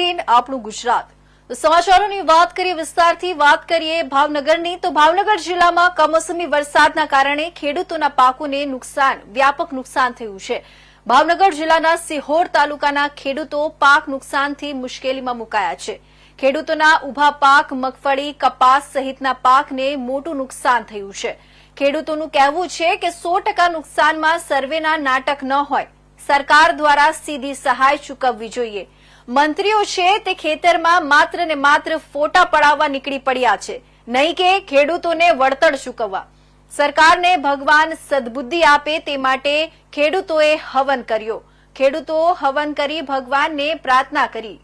Eighteen આપણું ગુજરાત. સમાચારોની વાત કરીએ, વિસ્તારથી વાત કરીએ ભાવનગરની, તો ભાવનગર જિલ્લામાં કમોસમી વરસાદના કારણે ખેડૂતોના પાકોને નુકસાન, વ્યાપક નુકસાન થયું છે. ભાવનગર જિલ્લાના સિહોર તાલુકાના ખેડૂતો પાક નુકસાનથી મુશ્કેલીમાં મુકાયા છે. ખેડૂતોના ઊભા પાક, મગફળી, કપાસ સહિતના પાકને મોટું નુકસાન થયું છે. ખેડૂતોનું કહેવું છે કે સો નુકસાનમાં સર્વેના નાટક ન હોય. સરકાર દ્વારા સીધી સહાય ચૂકવવી જોઈએ. મંત્રીઓ છે તે ખેતરમાં માત્ર ને માત્ર ફોટા પડાવવા નીકળી પડ્યા છે. નહીં કે ખેડૂતોને વળતર ચૂકવવા. સરકારને ભગવાન સદબુદ્ધિ આપે તે માટે ખેડૂતોએ હવન કર્યો. ખેડૂતો હવન કરી ભગવાનને પ્રાર્થના કરી.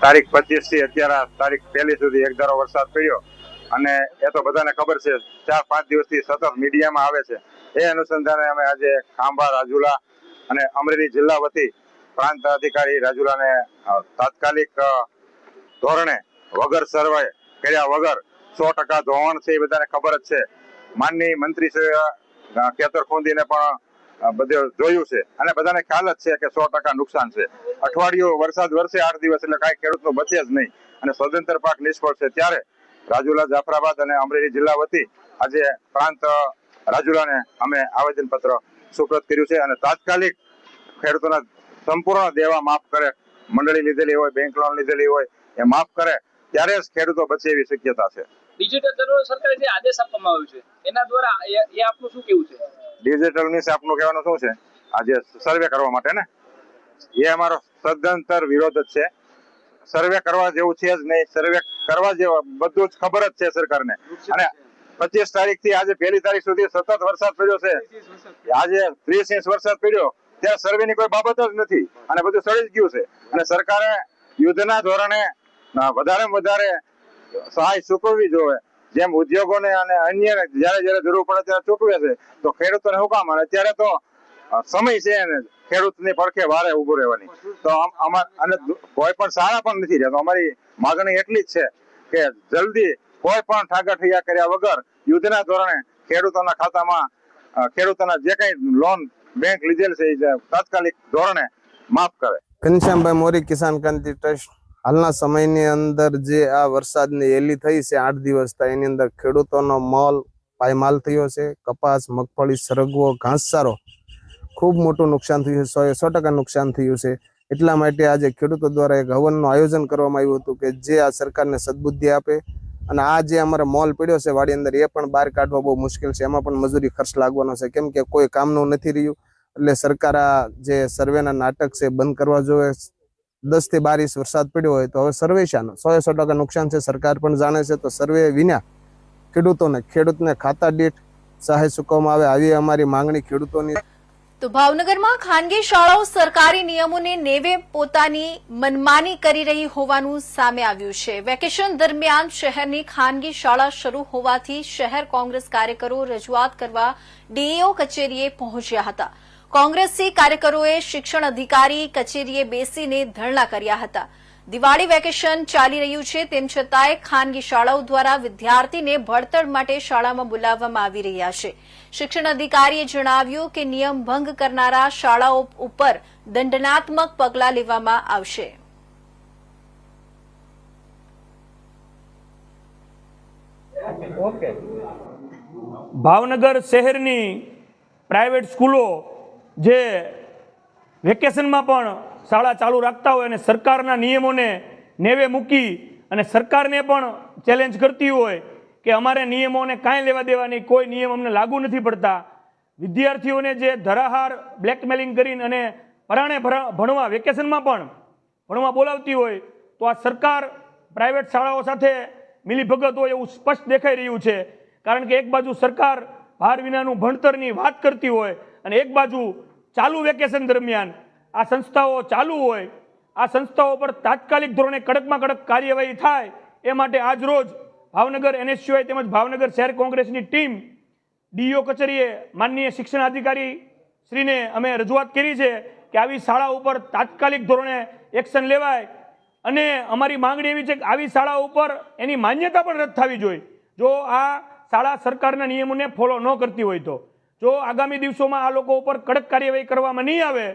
તારીખ પચીસથી અત્યારે તારીખ પહેલી સુધી એક ધારો વરસાદ પડ્યો. અને એ તો બધાને ખબર છે, ચાર પાંચ દિવસથી સતત મીડિયામાં આવે છે. એ અનુસંધાને અમે આજે ખાંભા રાજુલા અને અમરેલી જિલ્લા વતી પ્રાંત અધિકારી રાજુલાને તાત્કાલિક ધોરણે વગર સર્વે કર્યા વગર સો ટકા ધોવાણ છે એ બધાને ખબર જ છે. માનની મંત્રી કેતર ખુંદીને પણ બધું જોયું છે અને બધાને ખ્યાલ જ છે કે સો ટકા નુકસાન છે. અઠવાડિયું વરસાદ વરસે આઠ દિવસ એટલે કાંઈ ખેડૂતનું બચે જ નહીં અને સ્વતંત્ર પાક નિષ્ફળ છે. ત્યારે રાજુલા, જાફરાબાદ અને અમરેલી જિલ્લા વતી આજે પ્રાંત રાજુલાને અમે આવેદન પત્ર સુપ્રત કર્યું છે અને તાત્કાલિક ખેડૂતોના સંપૂર્ણ દેવા માફ કરે. મંડળી લીધેલી હોય બેંક લોન લીધેલી હોય એ માફ કરે. ત્યારે જ ખેડૂતો બચે એવી શક્યતા છે. ડિજિટલ સરકારે જે આદેશ આપવામાં આવ્યો છે એના દ્વારા એ- એ આપનું શું કેવું છે? ડિજિટલ મીન્સ આપનું કહેવાનું શું છે? આજે સર્વે કરવા માટે ને? એ અમારો સદંતર વિરોધ જ છે. સર્વે કરવા જેવું છે જ નહીં. સર્વે કરવા જેવું બધું જ ખબર જ છે સરકારને. અને પચીસ તારીખથી આજે પહેલી તારીખ સુધી સતત વરસાદ પડ્યો છે. આજે ત્રીસ ઇંચ વરસાદ પડ્યો. ત્યાં સર્વે ની કોઈ બાબત જ નથી. અને બધું સડી જ ગયું છે. અને સરકારે યુદ્ધના ધોરણે વધારે વધારે સહાય ચૂકવવી જોઈએ. જેમ ઉદ્યોગોને અને અન્ય જયારે જયારે જરૂર પડે ત્યારે ચૂકવે છે. તો ખેડૂતોને શું કામ? અને અત્યારે તો સમય છે ને ખેડૂતની પડખે વારે ઉભું રહેવાની. તો આમ- અને કોઈ પણ સારા પણ નથી રહેતો. અમારી માગણી એટલી જ છે કે જલ્દી કોઈ પણ ઠાગાઠૈયા કર્યા વગર યુદ્ધના ધોરણે ખેડૂતોના ખાતામાં ખેડૂતોના જે કઈ લોન બેંક લીધેલ છે એ તાત્કાલિક ધોરણે માફ કરે. ઘનશ્યામભાઈ મોરી, કિસાન ક્રાંતિ ટ્રસ્ટ. હાલના સમયની અંદર જે આ વરસાદની એલી થઈ છે, આઠ દિવસ થાય, એની અંદર ખેડૂતોનો મોલ પાયમાલ થયો છે. કપાસ, મગફળી, સરગવો, ઘાસચારો ખૂબ મોટું નુકસાન થયું છે, સો સો ટકા નુકસાન થયું છે. એટલા માટે આજે ખેડૂતો દ્વારા એક હવનનું આયોજન કરવામાં આવ્યું હતું કે જે આ સરકારને સદબુદ્ધિ આપે અને આ જે અમારે મોલ પડ્યો છે વાડી અંદર, એ પણ બહાર કાઢવા બહુ મુશ્કેલ છે. એમાં પણ મજૂરી ખર્ચ લાગવાનો છે. કેમ કે કોઈ કામનું નથી રહ્યું, એટલે સરકાર આ જે સર્વેના નાટક છે બંધ કરવા જોઈએ. દસથી બાર વરસાદ પડ્યો હોય તો હવે સર્વે શાનો. સો સો ટકા નુકસાન છે, સરકાર પણ જાણે છે. તો સર્વે વિના ખેડૂતોને, ખેડૂતને ખાતા દીઠ સહાય ચૂકવવામાં આવે, આવી અમારી માંગણી ખેડૂતોની. તો ભાવનગરમાં ખાનગી શાળાઓ સરકારી નિયમોને નેવે પોતાની મનમાની કરી રહી હોવાનું સામે આવ્યું છે. વેકેશન દરમિયાન શહેરની ખાનગી શાળા શરૂ હોવાથી શહેર કોંગ્રેસ કાર્યકરો રજૂઆત કરવા ડીએઓ કચેરીએ પહોંચ્યા હતા. કોંગ્રેસી કાર્યકરોએ શિક્ષણ અધિકારી કચેરીએ બેસીને ધરણા કર્યા હતા. દિવાળી વેકેશન ચાલી રહ્યું છે, તેમ છતાંય ખાનગી શાળાઓ દ્વારા વિદ્યાર્થીને ભણતર માટે શાળામાં બોલાવવામાં આવી રહ્યા છે. શિક્ષણ અધિકારીએ જણાવ્યું કે નિયમ ભંગ કરનારા શાળાઓ ઉપર દંડનાત્મક પગલાં લેવામાં આવશે. ભાવનગર શહેરની પ્રાઇવેટ સ્કૂલો જે વેકેશનમાં પણ શાળા ચાલુ રાખતા હોય અને સરકારના નિયમોને નેવે મૂકી અને સરકારને પણ ચેલેન્જ કરતી હોય કે અમારે નિયમોને કાંઈ લેવા દેવા નહીં કોઈ નિયમ અમને લાગુ નથી પડતા. વિદ્યાર્થીઓને જે ધરાહાર બ્લેકમેલિંગ કરીને અને પરાણે ભણવા વેકેશનમાં પણ, ભણવા બોલાવતી હોય, તો આ સરકાર પ્રાઇવેટ શાળાઓ સાથે મિલીભગત હોય એવું સ્પષ્ટ દેખાઈ રહ્યું છે. કારણ કે એક બાજુ સરકાર ભાર વિનાનું ભણતરની વાત કરતી હોય અને એક બાજુ ચાલુ વેકેશન દરમિયાન આ સંસ્થાઓ ચાલુ હોય, આ સંસ્થાઓ પર તાત્કાલિક ધોરણે કડકમાં કડક કાર્યવાહી થાય, એ માટે આજ રોજ ભાવનગર એનએસયુઆઈ તેમજ ભાવનગર શહેર કોંગ્રેસની ટીમ ડીઓ કચેરીએ માનનીય શિક્ષણ અધિકારી શ્રીને અમે રજૂઆત કરી છે કે આવી શાળા ઉપર તાત્કાલિક ધોરણે એક્શન લેવાય અને અમારી માંગણી એવી છે કે આવી શાળા ઉપર એની માન્યતા પણ રદ થવી જોઈએ. જો આ શાળા સરકારના નિયમોને ફોલો ન કરતી હોય તો. જો આગામી દિવસોમાં આ લોકો ઉપર કડક કાર્યવાહી કરવામાં નહીં આવે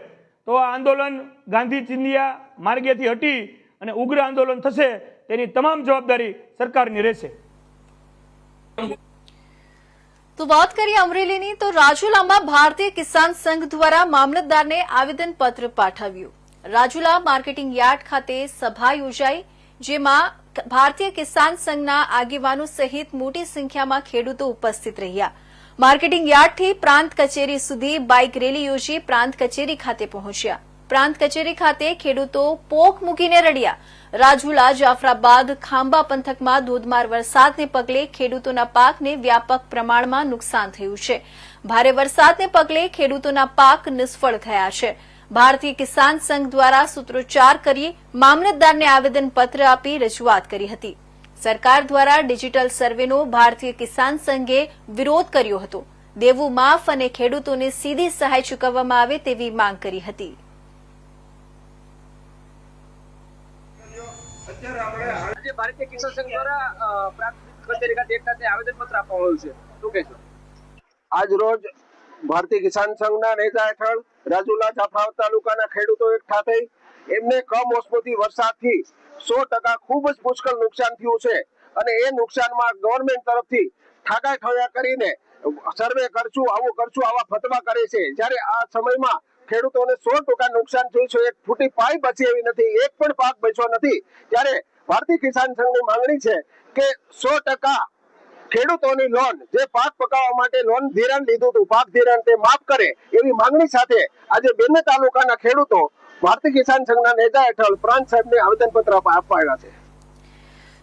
તો આ આંદોલન ગાંધી ચિંધિયા માર્ગેથી હટી અને ઉગ્ર આંદોલન થશે તેની તમામ જવાબદારી સરકારની રહેશે. તો વાત કરીએ અમરેલીની, તો રાજુલામાં ભારતીય કિસાન સંઘ દ્વારા મામલતદારને આવેદનપત્ર પાઠવ્યું. રાજુલા માર્કેટિંગ યાર્ડ ખાતે સભા યોજાઈ, જેમાં ભારતીય કિસાન સંઘના આગેવાનો સહિત મોટી સંખ્યામાં ખેડૂતો ઉપસ્થિત રહ્યા. માર્કેટિંગ યાર્ડથી પ્રાંત કચેરી સુધી બાઇક રેલી યોજી પ્રાંત કચેરી ખાતે પહોંચ્યા. પ્રાંત કચેરી ખાતે ખેડૂતો પોક મૂકીને રડ્યા. રાજુલા, જાફરાબાદ ખાંબા પંથકમાં ધોધમાર વરસાદને પગલે ખેડૂતોના પાકને વ્યાપક પ્રમાણમાં નુકસાન થયું છે. ભારે વરસાદને પગલે ખેડૂતોના પાક નિષ્ફળ થયા છે. ભારતીય કિસાન સંઘ દ્વારા સૂત્રોચ્ચાર કરી મામલતદારને આવેદનપત્ર આપી રજૂઆત કરી હતી. સરકાર દ્વારા ડિજિટલ સર્વેનો ભારતીય કિસાન સંઘે વિરોધ કર્યો હતો. દેવું માફ અને ખેડૂતોને સીધી સહાય ચૂકવવામાં આવે તેવી માંગ કરી હતી. ભારતીય કિસાન સંઘ દ્વારા અ, કચેરી એક સાથે આવેદનપત્ર આપવામાં આવ્યું છે. શું કહેશો? આજ રોજ ભારતીય કિસાન સંઘના નેજા હેઠળ રાજુલા જાફરાબાદ તાલુકાના ખેડૂતો એકઠા થઈ એમને કમોસમોથી વરસાદથી સો ટકા ખૂબ જ પુષ્કળ નુકસાન થયું છે. અને એ નુકસાનમાં ગવર્મેન્ટ તરફથી ઠાકા ઠોયા કરીને સર્વે કરશું, આવું કરશું, આવા ફતવા કરે છે. જ્યારે આ સમયમાં ખેડૂતોને સો ટકા નુકસાન થયું છે, એક ફૂટી પાઈ બચી એવી નથી, એક પણ પાક બચ્યો નથી. ત્યારે ભારતીય કિસાન સંઘની માંગણી છે કે સો ટકા ખેડૂતોની લોન જે પાક પકાવવા માટે લોન ધિરાણ લીધું હતું, પાક ધિરાણ તે માફ કરે એવી માંગણી સાથે આજે બંને તાલુકાના ખેડૂતો ભારતીય કિસાન સંઘના નેજા હેઠળ પ્રાંત સાહેબને આવેદનપત્ર આપવા આવ્યા છે.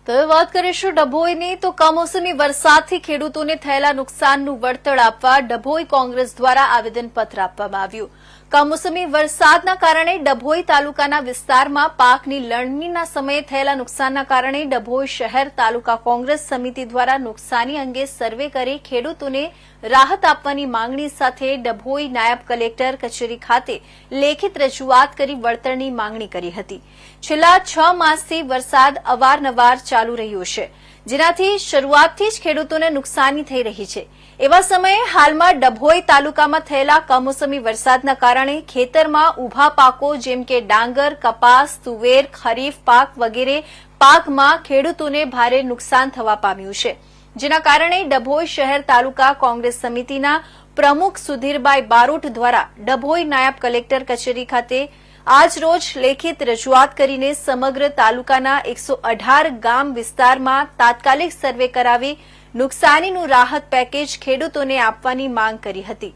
તો વાત કરીશું ડભોઈની. તો કમોસમી વરસાદથી ખેડૂતોને થયેલા નુકસાનનું વળતર આપવા ડભોઈ કોંગ્રેસ દ્વારા આવેદનપત્ર આપવામાં આવ્યું. કમોસમી વરસાદના કારણે ડભોઈ તાલુકાના વિસ્તારમાં પાકની લણણીના સમયે થયેલા નુકસાનના કારણે ડભોઈ શહેર તાલુકા કોંગ્રેસ સમિતિ દ્વારા નુકસાની અંગે સર્વે કરી ખેડૂતોને રાહત આપવાની માંગણી સાથે ડભોઈ નાયબ કલેક્ટર કચેરી ખાતે લેખિત રજૂઆત કરી વળતરની માંગણી કરી હતી. છેલ્લા છ માસથી વરસાદ અવારનવાર ચાલુ રહ્યો છે. જેનાથી શરૂઆતથી જ ખેડૂતોને નુકસાની થઈ રહી છે. એવા સમયે હાલમાં ડભોઈ તાલુકામાં થયેલા કમોસમી વરસાદના કારણે ખેતરમાં ઊભા પાકો જેમ કે ડાંગર, કપાસ, તુવેર, ખરીફ, પાક વગેરે પાકમાં ખેડૂતોને ભારે નુકસાન થવા પામ્યું છે. જેના કારણે ડભોઈ શહેર તાલુકા કોંગ્રેસ સમિતિના પ્રમુખ સુધીરભાઈ બારોટ દ્વારા ડભોઈ નાયબ કલેક્ટર કચેરી ખાતે આજ રોજ લેખિત રજૂઆત કરીને સમગ્ર તાલુકાના એકસો ગામ વિસ્તારમાં તાત્કાલિક સર્વે કરાવી નુકસાનીનું રાહત પેકેજ ખેડૂતોને આપવાની માંગ કરી હતી.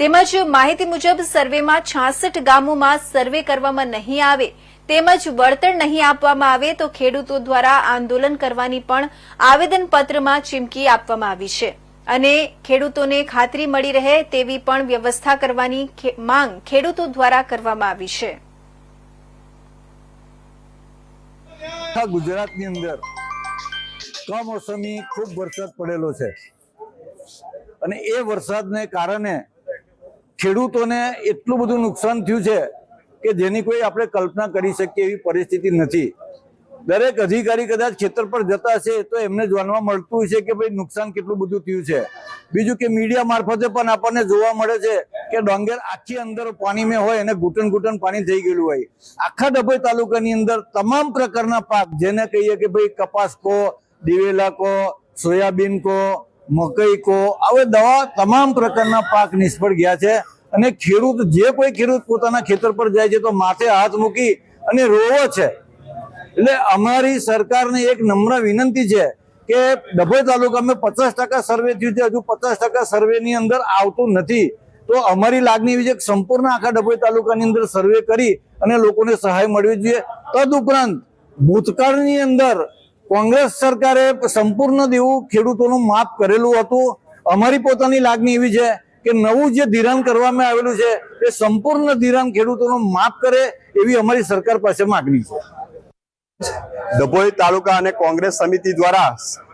તેમજ માહિતી મુજબ સર્વેમાં છાસઠ ગામોમાં સર્વે કરવામાં નહીં આવે, તેમજ વળતર નહીં આપવામાં આવે તો ખેડૂતો દ્વારા આંદોલન કરવાની પણ આવેદનપત્રમાં ચીમકી આપવામાં આવી છે. અને ખેડૂતોને ખાતરી મળી રહે તેવી પણ વ્યવસ્થા કરવાની માંગ ખેડૂતો દ્વારા કરવામાં આવી છે. ગુજરાતની અંદર કમોસમી ખૂબ વરસાદ પડેલો છે. અને એ વરસાદને કારણે ખેડૂતોને એટલું બધું નુકસાન થયું છે કે જેની કોઈ આપણે કલ્પના કરી શકીએ એવી પરિસ્થિતિ નથી. દરેક અધિકારી કદાચ ખેતર પર જતા હશે તો એમને જાણવા મળતું હશે કે ભાઈ નુકસાન કેટલું બધું થયું છે. બીજું કે મીડિયા મારફતે પણ આપણને જોવા મળે છે કે ડોંગર આખી અંદર પાણીમાં હોય અને ઘૂંટણ ઘૂંટણ પાણી થઈ ગયેલું હોય. આખા ડભોઈ તાલુકાની અંદર તમામ પ્રકારના પાક જેને કહીએ કે ભાઈ કપાસ કો દિવેલા કો, સોયાબીન કો, મકઈ કો હવે દવા તમામ પ્રકારના પાક નિષ્ફળ ગયા છે. અને ખેડૂત, જે કોઈ ખેડૂત પોતાના ખેતર પર જાય છે તો માથે હાથ મૂકી અને રોવો છે. એટલે અમારી સરકારને એક નમ્ર વિનંતી છે કે ડભોઈ તાલુકામાં પચાસ ટકા સર્વે થયું છે, હજુ પચાસ ટકા સર્વેની અંદર આવતું નથી. તો અમારી લાગણી એવી છે કે સંપૂર્ણ આખા ડભોઈ તાલુકાની અંદર સર્વે કરી અને લોકોને સહાય મળવી જોઈએ. તદ ઉપરાંત ભૂતકાળની અંદર કોંગ્રેસ સરકારે સંપૂર્ણ દેવું ખેડૂતોનું માફ કરેલું હતું. અમારી પોતાની લાગણી એવી છે કે નવું જે ધિરાણ કરવામાં આવેલું છે, એ સંપૂર્ણ ધિરાણ ખેડૂતોનું માફ કરે એવી અમારી સરકાર પાસે માગણી છે. ડભોઈ તાલુકા અને કોંગ્રેસ સમિતિ દ્વારા,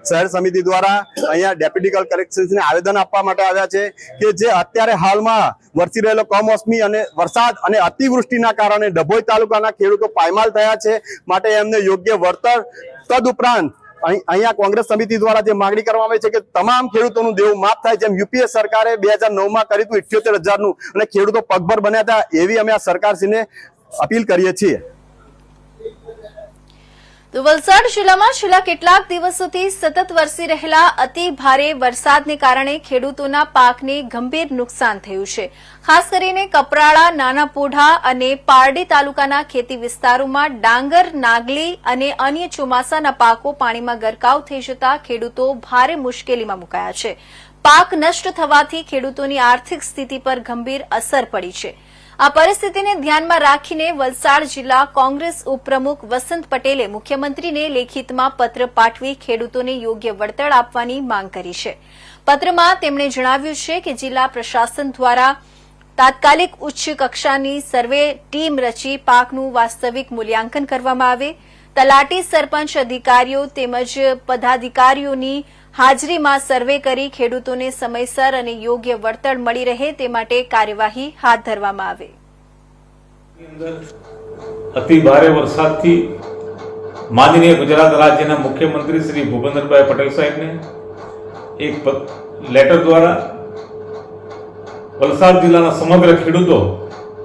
શહેર સમિતિ દ્વારા અહીંયા ડેપ્યુટી કલેક્ટરને આવેદન આપવા માટે આવ્યા છે કે જે અત્યારે હાલમાં વરસી રહેલો કમોસમી અને વરસાદ અને અતિવૃષ્ટિના કારણે ડભોઈ તાલુકાના ખેડૂતો પાયમાલ થયા છે. માટે એમને યોગ્ય વળતર તદુપરાંત અહીં- અહીંયા કોંગ્રેસ સમિતિ દ્વારા જે માંગણી કરવામાં આવી છે કે તમામ ખેડૂતોનું દેવું માફ થાય જેમ યુપીએ સરકારે બે હજાર નવમાં કર્યું હતું, ઇઠ્યોતેર હજારનું. અને ખેડૂતો પગભર બન્યા હતા. એવી અમે આ સરકારશ્રીને અપીલ કરીએ છીએ. તો વલસાડ જિલ્લામાં છેલ્લા કેટલાક દિવસોથી સતત વરસી રહેલા અતિ ભારે વરસાદને કારણે ખેડૂતોના પાકને ગંભીર નુકસાન થયું છે. ખાસ કરીને કપરાળા નાના પોઢા અને પારડી તાલુકાના ખેતી વિસ્તારોમાં ડાંગર, નાગલી અને અન્ય ચોમાસાના પાકો પાણીમાં ગરકાવ થઈ જતા ખેડૂતો ભારે મુશ્કેલીમાં મુકાયા છે. પાક નષ્ટ થવાથી ખેડૂતોની આર્થિક સ્થિતિ પર ગંભીર અસર પડી છે. આ પરિસ્થિતિને ધ્યાનમાં રાખીને વલસાડ જિલ્લા કોંગ્રેસ ઉપપ્રમુખ વસંત પટેલે મુખ્યમંત્રીને લેખિતમાં પત્ર પાઠવી ખેડૂતોને યોગ્ય વળતર આપવાની માંગ કરી છે. પત્રમાં તેમણે જણાવ્યું છે કે જિલ્લા પ્રશાસન દ્વારા તાત્કાલિક ઉચ્ચ કક્ષાની સર્વે ટીમ રચી પાકનું વાસ્તવિક મૂલ્યાંકન કરવામાં આવે. તલાટી સરપંચ અધિકારીઓ તેમજ પદાધિકારીઓની હાજરીમાં સર્વે કરી ખેડૂતોને સમયસર અને યોગ્ય વળતર મળી રહે તે માટે કાર્યવાહી હાથ ધરવામાં આવે. અતિ ભારે વરસાદથી માનનીય ગુજરાત રાજ્યના મુખ્યમંત્રી શ્રી ભૂપેન્દ્રભાઈ પટેલ સાહેબને એક લેટર દ્વારા વલસાડ જિલ્લાના સમગ્ર ખેડૂતો,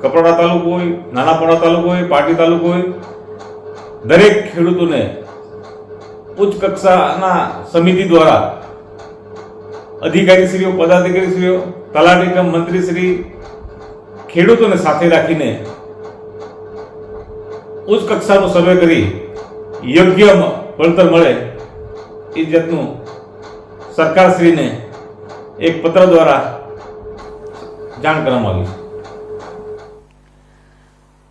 કપરાડા તાલુકો હોય નાનાપોડા તાલુકો હોય, પાટી તાલુકો હોય, દરેક ખેડૂતોને ઉચ્ચ કક્ષાના સમિતિ દ્વારા અધિકારીશ્રીઓ, પદાધિકારીશ્રીઓ, તલાટી મંત્રીશ્રી, ખેડૂતોને સાથે રાખીને ઉચ્ચ કક્ષાનો સર્વે કરી યોગ્ય વળતર મળે એ જાતનું સરકારશ્રીને એક પત્ર દ્વારા જાણ કરવામાં આવી છે.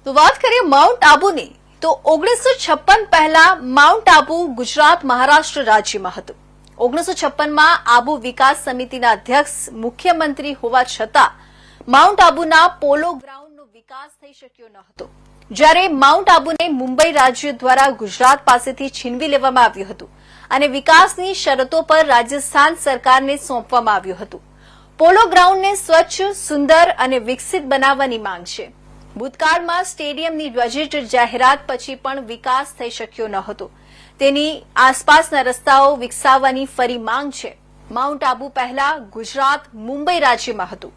તો વાત કરીએ માઉન્ટ આબુની તો ઓગણીસો છપ્પન પહેલા માઉન્ટ આબુ ગુજરાત મહારાષ્ટ્ર રાજ્યમાં હતું. ઓગણીસો છપ્પનમાં આબુ વિકાસ સમિતિના અધ્યક્ષ, મુખ્યમંત્રી હોવા છતાં માઉન્ટ આબુના પોલો ગ્રાઉન્ડનો વિકાસ થઈ શક્યો ન હતો. જ્યારે માઉન્ટ આબુને મુંબઈ રાજ્ય દ્વારા ગુજરાત પાસેથી છીનવી લેવામાં આવ્યું હતું અને વિકાસની શરતો પર રાજસ્થાન સરકારને સોંપવામાં આવ્યું હતું. પોલો ગ્રાઉન્ડને સ્વચ્છ, સુંદર અને વિકસિત બનાવવાની માંગ છે. ભૂતકાળમાં સ્ટેડિયમની બજેટ જાહેરાત પછી પણ વિકાસ થઈ શક્યો ન હતો તેની આસપાસના રસ્તાઓ વિકસાવવાની ફરી માંગ છે. માઉન્ટ આબુ પહેલા ગુજરાત મુંબઈ રાજ્યમાં હતું.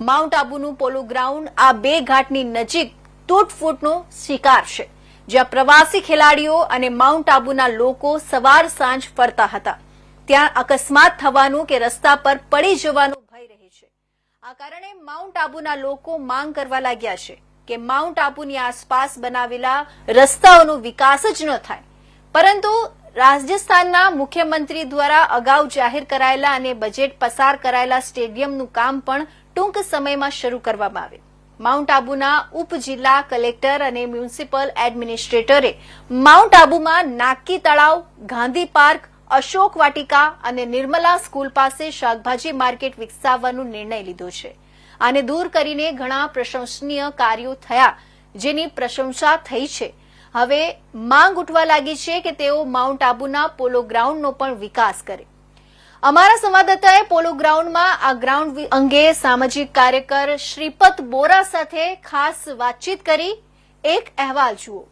માઉન્ટ આબુનું પોલો ગ્રાઉન્ડ આ બે ઘાટની નજીક તૂટફૂટનો શિકાર છે, જ્યાં પ્રવાસી ખેલાડીઓ અને માઉન્ટ આબુના લોકો સવાર સાંજ ફરતા હતા. ત્યાં અકસ્માત થવાનું કે રસ્તા પર પડી જવાનો ભય રહે છે. આ કારણે માઉન્ટ આબુના લોકો માંગ કરવા લાગ્યા છે. કે માઉન્ટ આબુની આસપાસ બનાવેલા રસ્તાઓનો વિકાસ જ ન થાય. પરંતુ રાજસ્થાનના મુખ્યમંત્રી દ્વારા અગાઉ જાહેર કરાયેલા અને બજેટ પસાર કરાયેલા સ્ટેડિયમનું કામ પણ ટૂંક સમયમાં શરૂ કરવામાં આવે માઉન્ટ આબુના ઉપ જિલ્લા કલેક્ટર અને મ્યુનિસિપલ એડમિનિસ્ટ્રેટરે માઉન્ટ આબુમાં નાકી તળાવ, ગાંધી પાર્ક, અશોક વાટિકા અને નિર્મલા સ્કૂલ પાસે શાકભાજી માર્કેટ વિકસાવવાનો નિર્ણય લીધો છે. આને દૂર કરીને ઘણા પ્રશંસનીય કાર્યો થયા, જેની પ્રશંસા થઈ છે. હવે માંગ ઉઠવા લાગી છે કે તેઓ માઉન્ટ આબુના પોલો ગ્રાઉન્ડનો પણ વિકાસ કરે. અમારા સંવાદદાતાએ પોલો ગ્રાઉન્ડમાં આ ગ્રાઉન્ડ અંગે સામાજિક કાર્યકર શ્રીપત બોરા સાથે ખાસ વાતચીત કરી. એક અહેવાલ જુઓ.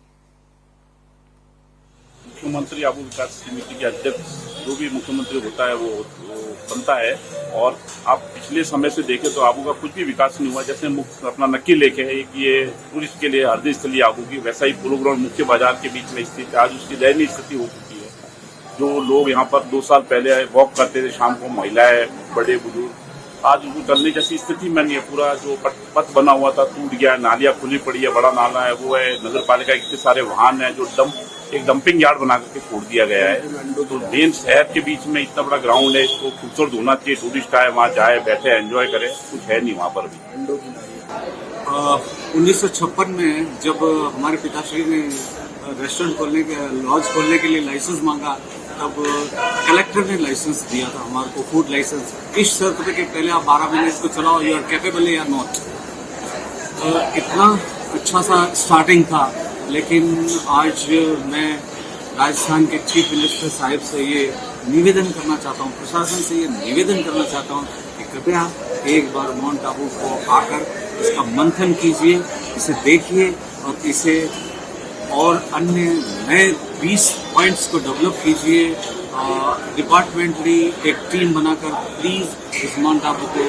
मुख्यमंत्री आबू विकास समिति के अध्यक्ष जो भी मुख्यमंत्री होता है वो, वो बनता है। और आप पिछले समय से देखें तो आबू का कुछ भी विकास नहीं हुआ। जैसे मुख्य अपना नक्की लेक है एक ये टूरिस्ट के लिए हृदय स्थली आबू की वैसा ही पोलो ग्राउंड मुख्य बाज़ार के बीच में स्थित आज उसकी दयनीय स्थिति हो चुकी है। जो लोग यहाँ पर दो साल पहले वॉक करते थे शाम को महिलाएँ बड़े बुज़ुर्ग। आज उनको चलने जैसी स्थिति में नहीं है। पूरा जो पथ बना हुआ था टूट गया नालियाँ खुली पड़ी है बड़ा नाला है वो है। नगर पालिका के इतने सारे वाहन है जो डंप एक डंपिंग यार्ड बना करके छोड़ दिया गया है। तो मेन शहर के बीच में इतना बड़ा ग्राउंड है, इसको खूबसूरत होना चाहिए। टूरिस्ट आए, वहाँ जाए, बैठे एंजॉय करे, कुछ है नहीं वहाँ पर भी उन्नीस सौ छप्पन में जब हमारे पिताश्री ने रेस्टोरेंट खोलने के लॉज खोलने के लिए लाइसेंस मांगा, तब कलेक्टर ने लाइसेंस दिया था हमारे को फ़ूड लाइसेंस इस शर्त पे कि पहले आप बारह महीने इसको चलाओ यू आर कैपेबल या नॉट इतना अच्छा सा स्टार्टिंग था। लेकिन आज मैं राजस्थान के चीफ मिनिस्टर साहिब से ये निवेदन करना चाहता हूँ, प्रशासन से ये निवेदन करना चाहता हूँ कि कृपया एक बार माउंट आबू को आकर इसका मंथन कीजिए, इसे देखिए और इसे और अन्य नए 20 पॉइंट्स को डेवलप कीजिए। डिपार्टमेंटली एक टीम बनाकर प्लीज़ इस माउंट आबू को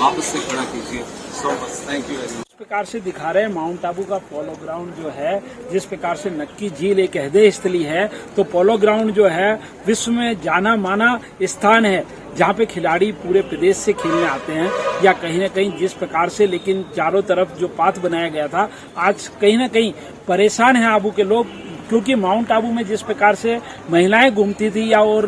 वापस से खड़ा कीजिए। So much thank you very much प्रकार से दिखा रहे हैं माउंट आबू का पोलो ग्राउंड जो है, जिस प्रकार से नक्की झील एक हृदय स्थली है तो पोलो ग्राउंड जो है, विश्व में जाना माना स्थान है, जहाँ पे खिलाड़ी पूरे प्रदेश से खेलने आते हैं। या कहीं ना कहीं जिस प्रकार से, लेकिन चारों तरफ़ जो पाथ बनाया गया था, आज कहीं ना कहीं परेशान है आबू के लोग क्योंकि माउंट आबू में जिस प्रकार से महिलाएँ घूमती थी या और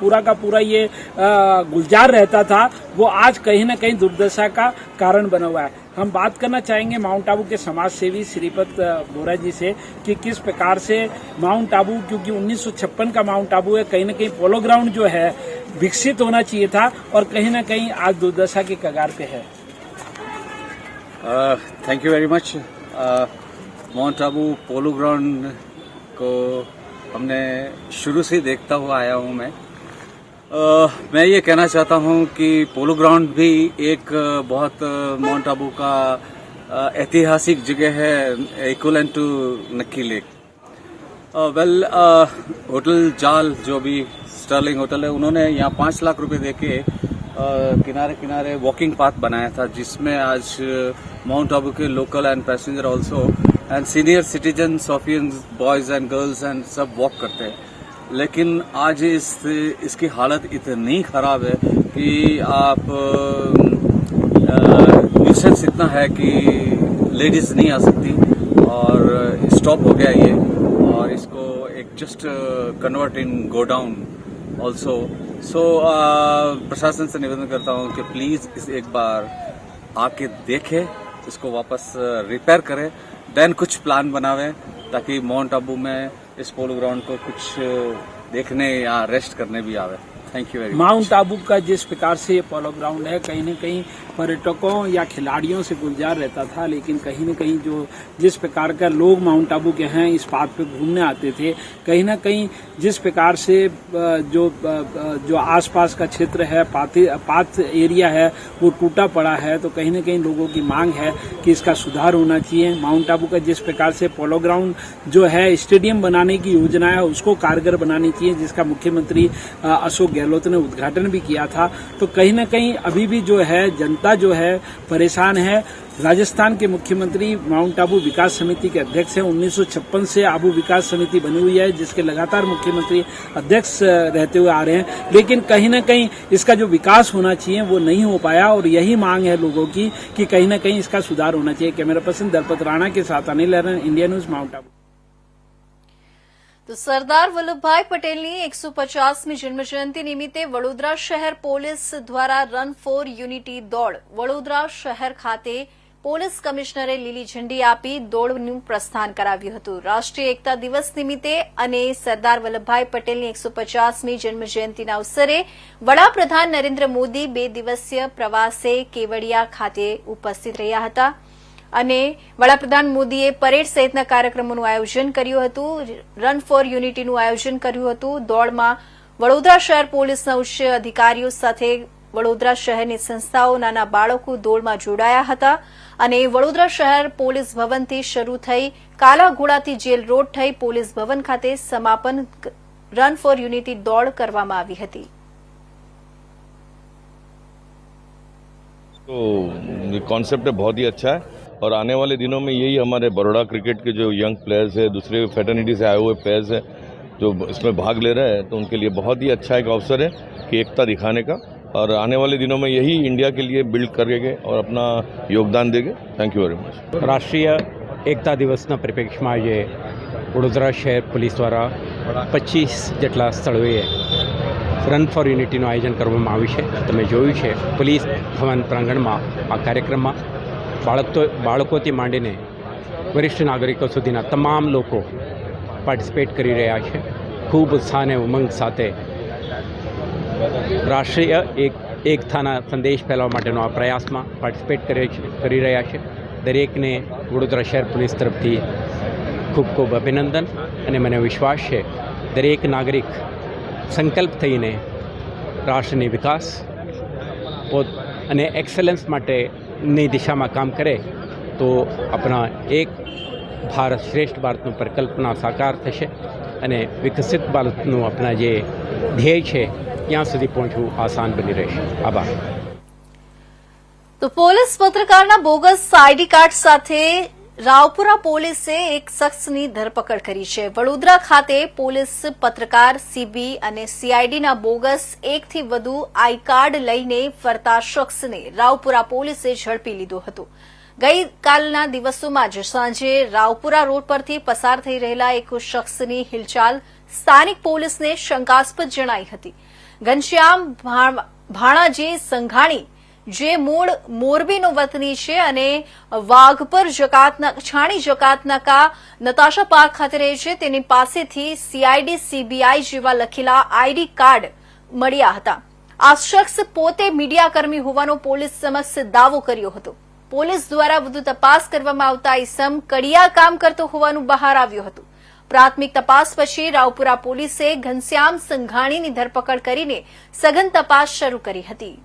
पूरा का पूरा ये गुलजार रहता था, वो आज कहीं ना कहीं दुर्दशा का कारण बना हुआ है। हम बात करना चाहेंगे माउंट आबू के समाज सेवी श्रीपत बोरा जी से कि किस प्रकार से माउंट आबू, क्योंकि 1956 का माउंट आबू है, कहीं ना कहीं पोलो ग्राउंड जो है, विकसित होना चाहिए था और कहीं ना कहीं आज दुर्दशा के कगार पे है। Thank you very much Mount Abu polo ground को हमने शुरू से देखता हुआ आया हूँ मैं। अ, मैं ये कहना चाहता हूँ कि पोलो ग्राउंड भी एक बहुत माउंट आबू का ऐतिहासिक जगह है equal to Nakki lake well hotel जाल जो भी स्टर्लिंग होटल है उन्होंने यहाँ पाँच लाख रुपए देके किनारे किनारे वॉकिंग पाथ बनाया था जिसमें आज माउंट आबू के local and passenger also and senior citizen सोफियंस boys and girls and सब वॉक करते हैं। लेकिन आज इस, इसकी हालत इतनी खराब है कि आप न्यूसेंस इतना है कि लेडीज़ नहीं आ सकती। और स्टॉप हो गया ये। और इसको एक just convert in go down also so प्रशासन से निवेदन करता हूँ कि प्लीज़ इस एक बार आके देखे, इसको वापस रिपेयर करें। देन कुछ प्लान बनावे ताकि माउंट आबू में इस पोलो ग्राउंड को कुछ देखने या रेस्ट करने भी आवे। Thank you very Mount Abu का जिस प्रकार से ये पोलो ग्राउंड है, कहीं न कहीं पर्यटकों या खिलाड़ियों से गुलजार रहता था, लेकिन कहीं न कहीं जो जिस प्रकार का लोग माउंट आबू के हैं, इस पाथ पे घूमने आते थे, कहीं न कहीं जिस प्रकार से जो जो आसपास का क्षेत्र है पाथी पाथ एरिया है, वो टूटा पड़ा है तो कहीं ना कहीं लोगों की मांग है कि इसका सुधार होना चाहिए। माउंट आबू का जिस प्रकार से पोलो ग्राउंड जो है, स्टेडियम बनाने की योजना है, उसको कारगर बनानी चाहिए, जिसका मुख्यमंत्री अशोक गहलोत ने उद्घाटन भी किया था। तो कहीं ना कहीं अभी भी जो है जनता जो है, परेशान है। राजस्थान के मुख्यमंत्री माउंट आबू विकास समिति के अध्यक्ष हैं। 1956 से आबू विकास समिति बनी हुई है, जिसके लगातार मुख्यमंत्री अध्यक्ष रहते हुए आ रहे हैं। लेकिन कहीं ना कहीं इसका जो विकास होना चाहिए, वो नहीं हो पाया। और यही मांग है लोगों की कि कहीं ना कहीं इसका सुधार होना चाहिए। कैमरा पर्सन दलपत राणा के साथ Anil India news, Mount Abu. તો સરદાર વલ્લભભાઈ પટેલની એકસો પચાસમી જન્મજયંતિ નિમિત્તે વડોદરા શહેર પોલીસ દ્વારા રન ફોર યુનિટી દોડ વડોદરા શહેર ખાતે પોલીસ કમિશનરે લીલી ઝંડી આપી દોડનું પ્રસ્થાન કરાવ્યું હતું. રાષ્ટ્રીય એકતા દિવસ નિમિત્તે અને સરદાર વલ્લભભાઈ પટેલની એકસો પચાસમી જન્મજયંતિના અવસરે વડાપ્રધાન નરેન્દ્ર મોદી બે દિવસીય પ્રવાસે કેવડિયા ખાતે ઉપસ્થિત રહ્યા હતા. અને વડાપ્રધાન મોદીએ પરેડ સહિતના કાર્યક્રમોનું આયોજન કર્યું હતું રન ફોર યુનિટીનું આયોજન કર્યું હતું દોડમાં વડોદરા શહેર પોલીસના ઉચ્ચ અધિકારીઓ સાથે વડોદરા શહેરની સંસ્થાઓ નાના બાળકો દોડમાં જોડાયા હતા અને વડોદરા શહેર પોલીસ ભવનથી શરૂ થઈ કાલાઘોડાથી જેલ રોડ થઈ પોલીસ ભવન ખાતે સમાપન રન ફોર યુનિટી દોડ કરવામાં આવી હતી तो ये कॉन्सेप्ट है बहुत ही अच्छा है और आने वाले दिनों में यही हमारे बड़ोड़ा क्रिकेट के जो यंग प्लेयर्स है दूसरे फेटर्निटी से आए हुए प्लेयर्स हैं जो इसमें भाग ले रहे हैं तो उनके लिए बहुत ही अच्छा एक अवसर है कि एकता दिखाने का और आने वाले दिनों में यही इंडिया के लिए बिल्ड करेंगे और अपना योगदान देंगे थैंक यू वेरी मच રાષ્ટ્રીય એકતા દિવસના પરિપ્રેક્ષમાં આજે વડોદરા શહેર પોલીસ દ્વારા પચીસ જેટલા સ્થળોએ રન ફોર યુનિટીનું આયોજન કરવામાં આવ્યું છે તમે જોયું છે પોલીસ ભવન પ્રાંગણમાં આ કાર્યક્રમમાં બાળકો બાળકોથી માંડીને વરિષ્ઠ નાગરિકો સુધીના તમામ લોકો પાર્ટિસિપેટ કરી રહ્યા છે. ખૂબ ઉત્સાહ અને ઉમંગ સાથે રાષ્ટ્રીય એક, એકતાના સંદેશ ફેલાવવા માટેનો આ પ્રયાસમાં પાર્ટિસિપેટ કરે કરી રહ્યા છે. દરેકને વડોદરા શહેર પોલીસ તરફથી ખૂબ ખૂબ અભિનંદન અને મને વિશ્વાસ છે, દરેક નાગરિક સંકલ્પ થઈને રાષ્ટ્રની વિકાસ અને એક્સેલન્સ માટેની દિશામાં કામ કરે, તો આપણા એક ભારત શ્રેષ્ઠ ભારતનું પરિકલ્પના સાકાર થશે અને વિકસિત ભારતનું આપણા જે ધ્યેય છે, ત્યાં સુધી પહોંચવું આસાન બની રહેશે. આભાર. તો પોલીસ પત્રકારના બોગસ આઈડી કાર્ડ સાથે રાવપુરા પોલીસે એક શખ્સની ધરપકડ કરી છે. વડોદરા ખાતે પોલીસ પત્રકાર, સીબી અને સીઆઈડીના બોગસ એકથી વધુ આઈ કાર્ડ લઈને ફરતા શખ્સને રાવપુરા પોલીસે ઝડપી લીધો હતો. ગઈકાલના દિવસોમાં જ સાંજે રાવપુરા રોડ પરથી પસાર થઈ રહેલા એક શખ્સની હિલચાલ સ્થાનિક પોલીસને શંકાસ્પદ જણાઈ હતી. ઘનશ્યામ ભાણાજી સંઘાણી જે મૂળ મોરબીનો વતની છે અને વાઘપર જકાતના, છાણી જકાતનાકા નતાશા પાર્ક ખાતે રહે છે. તેની પાસેથી સીઆઈડી સીબીઆઈ જેવા લખેલા આઈડી કાર્ડ મળ્યા હતા. આ શખ્સ પોતે મીડિયાકર્મી હોવાનો પોલીસ સમક્ષ દાવો કર્યો હતો. પોલીસ દ્વારા વધુ તપાસ કરવામાં આવતા ઇસમ કડિયા કામ કરતો હોવાનું બહાર આવ્યું હતું. પ્રાથમિક તપાસ પછી રાવપુરા પોલીસે ઘનશ્યામ સંઘાણીની ધરપકડ કરીને સઘન તપાસ શરૂ કરી હતી.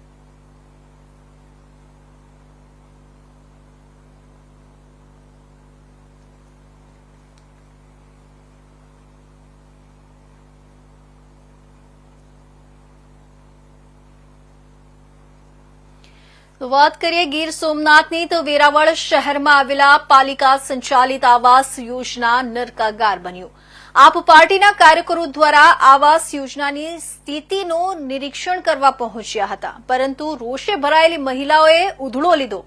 વાત કરીએ ગીર સોમનાથની, તો વેરાવળ શહેરમાં આવેલા પાલિકા સંચાલિત આવાસ યોજના નરકાગાર બન્યું. આપ પાર્ટીના કાર્યકરો દ્વારા આવાસ યોજનાની સ્થિતિનું નિરીક્ષણ કરવા પહોંચ્યા હતા, પરંતુ રોષે ભરાયેલી મહિલાઓએ ઉધળો લીધો.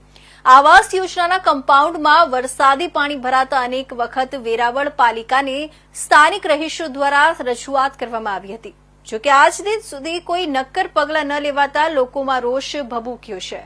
આવાસ યોજનાના કમ્પાઉન્ડમાં વરસાદી પાણી ભરાતા અનેક વખત વેરાવળ પાલિકાને સ્થાનિક રહીશો દ્વારા રજૂઆત કરવામાં આવી હતી. જોકે આજ દિન સુધી કોઈ નક્કર પગલાં ન લેવાતા લોકોમાં રોષ ભભૂક્યો છે.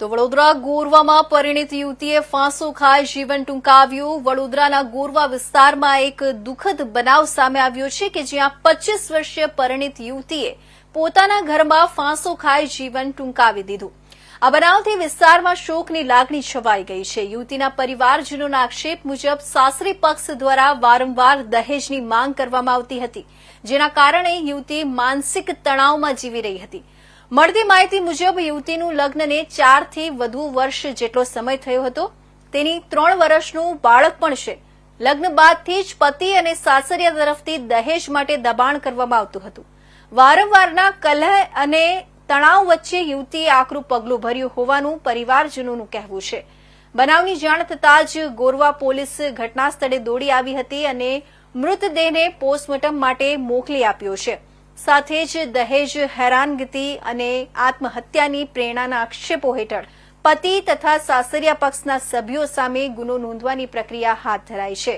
તો વડોદરા ગોરવામાં પરિણીત યુવતીએ ફાંસો ખાઈ જીવન ટૂંકાવ્યું. વડોદરાના ગોરવા વિસ્તારમાં એક દુઃખદ બનાવ સામે આવ્યો છે કે જ્યાં પચીસ વર્ષીય પરિણીત યુવતીએ પોતાના ઘરમાં ફાંસો ખાઈ જીવન ટૂંકાવી દીધું. આ બનાવથી વિસ્તારમાં શોકની લાગણી છવાઈ ગઈ છે. યુવતીના પરિવારજનોના આક્ષેપ મુજબ સાસરી પક્ષ દ્વારા વારંવાર દહેજની માંગ કરવામાં આવતી હતી, જેના કારણે યુવતી માનસિક તણાવમાં જીવી રહી હતી. મળતી માહિતી મુજબ યુવતીનું લગ્નને ચારથી વધુ વર્ષ જેટલો સમય થયો હતો. તેની ત્રણ વર્ષનું બાળક પણ છે. લગ્ન બાદથી જ પતિ અને સાસરિયા તરફથી દહેજ માટે દબાણ કરવામાં આવતું હતું. વારંવારના કલહ અને તણાવ વચ્ચે યુવતીએ આકરું પગલું ભર્યું હોવાનું પરિવારજનોનું કહેવું છે. બનાવની જાણ થતાં જ ગોરવા પોલીસ ઘટના સ્થળે દોડી આવી હતી અને મૃતદેહને પોસ્ટમોર્ટમ માટે મોકલી આપ્યો છે. સાથે જ દહેજ હેરાનગતિ અને આત્મહત્યાની પ્રેરણાના આક્ષેપો હેઠળ પતિ તથા સાસરિયા પક્ષના સભ્યો સામે ગુનો નોંધવાની પ્રક્રિયા હાથ ધરાઈ છે.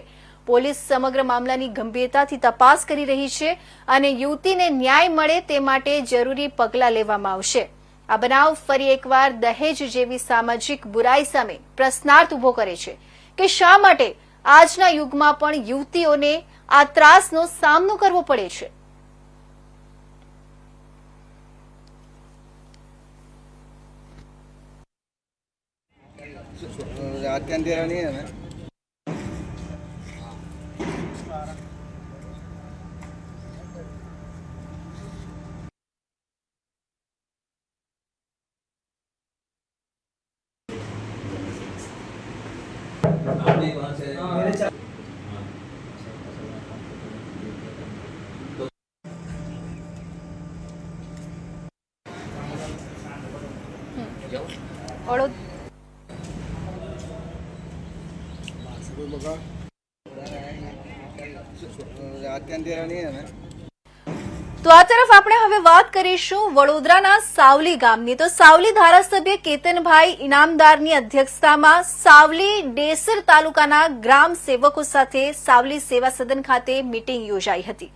પોલીસ સમગ્ર મામલાની ગંભીરતાથી તપાસ કરી રહી છે અને યુવતીને ન્યાય મળે તે માટે જરૂરી પગલાં લેવામાં આવશે. આ બનાવ ફરી એકવાર દહેજ જેવી સામાજિક બુરાઈ સામે પ્રશ્નાર્થ ઊભો કરે છે કે શા માટે આજના યુગમાં પણ યુવતીઓને આ ત્રાસનો સામનો કરવો પડે છે? ആറ്റ് ആൻഡ് ആണ് તો આ તરફ આપણે હવે વાત કરીશું વડોદરાના સાવલી ગામની. તો સાવલી ધારાસભ્ય કેતનભાઈ ઇનામદારની અધ્યક્ષતામાં સાવલી ડેસર તાલુકાના ગ્રામ સેવકો સાથે સાવલી સેવા સદન ખાતે મીટિંગ યોજાઈ હતી.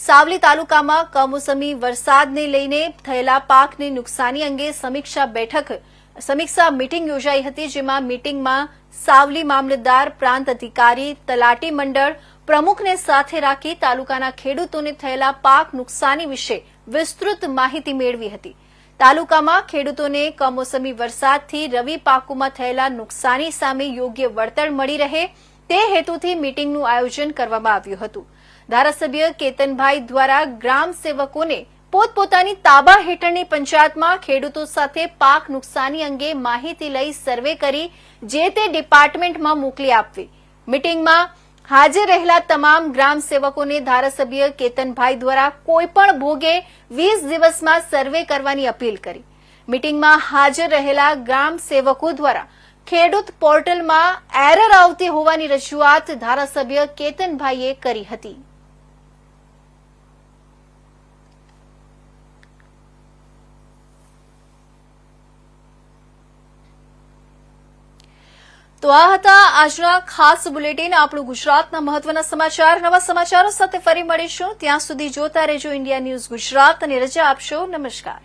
સાવલી તાલુકામાં કમોસમી વરસાદને લઈને થયેલા પાકની નુકસાની અંગે સમીક્ષા બેઠક, સમીક્ષા મીટિંગ યોજાઈ હતી, જેમાં મીટિંગમાં સાવલી મામલતદાર પ્રાંત અધિકારી તલાટી મંડળ પ્રમુખને સાથે રાખી તાલુકાના ખેડૂતોને થયેલા પાક નુકસાની વિશે વિસ્તૃત માહિતી મેળવી હતી. તાલુકામાં ખેડૂતોને કમોસમી વરસાદથી રવિ પાકોમાં થયેલા નુકસાની સામે યોગ્ય વળતર મળી રહે તે હેતુથી મીટિંગનું આયોજન કરવામાં આવ્યું હતું. ધારાસભ્ય કેતનભાઈ દ્વારા ગ્રામ સેવકોને પોતપોતાની તાબા હેઠળની પંચાયતમાં ખેડૂતો સાથે પાક નુકસાની અંગે માહિતી લઈ સર્વે કરી જે તે ડિપાર્ટમેન્ટમાં મોકલી આપવી. મીટિંગમાં હાજર રહેલા તમામ ગ્રામ સેવકોને ધારાસભ્ય કેતનભાઈ દ્વારા કોઈપણ ભોગે વીસ દિવસમાં સર્વે કરવાની અપીલ કરી. મીટિંગમાં હાજર રહેલા ગ્રામ સેવકો દ્વારા ખેડૂત પોર્ટલમાં એરર આવતી હોવાની રજૂઆત ધારાસભ્ય કેતનભાઈએ કરી હતી. તો આ હતા આજના ખાસ બુલેટિન. આપણું ગુજરાતના મહત્વના સમાચાર. નવા સમાચારો સાથે ફરી મળીશું. ત્યાં સુધી જોતા રહેજો ઇન્ડિયા ન્યૂઝ ગુજરાત અને રજા આપશો. નમસ્કાર.